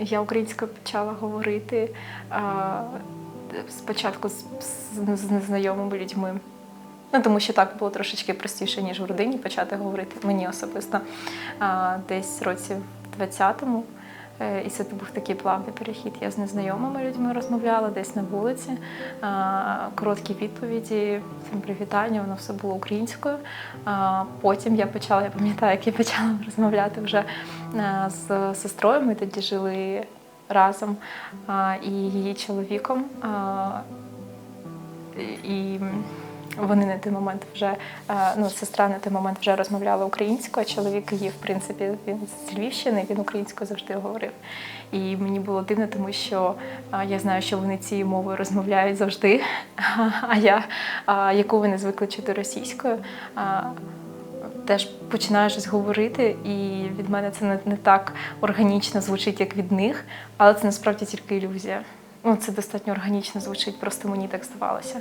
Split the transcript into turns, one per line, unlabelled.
Я українською почала говорити спочатку з, незнайомими людьми. Ну, тому що так було трошечки простіше, ніж в родині почати говорити мені особисто. А, десь році в 20-му. Е, І це був такий плавний перехід. Я з незнайомими людьми розмовляла десь на вулиці. Короткі відповіді, всім привітання, воно все було українською. Потім я почала, я пам'ятаю, як я почала розмовляти вже е, з сестрою. Ми тоді жили разом і її чоловіком. І вони на той момент вже е, ну, сестра на той момент вже розмовляла українською, а чоловік її, в принципі, він з Львівщини, він українською завжди говорив. І мені було дивно, тому що е, я знаю, що вони цією мовою розмовляють завжди, а я, яку вони звикли чути російською. Теж починаю щось говорити, і від мене це не, не так органічно звучить, як від них, але це насправді тільки ілюзія. Ну, це достатньо органічно звучить, просто мені так здавалося.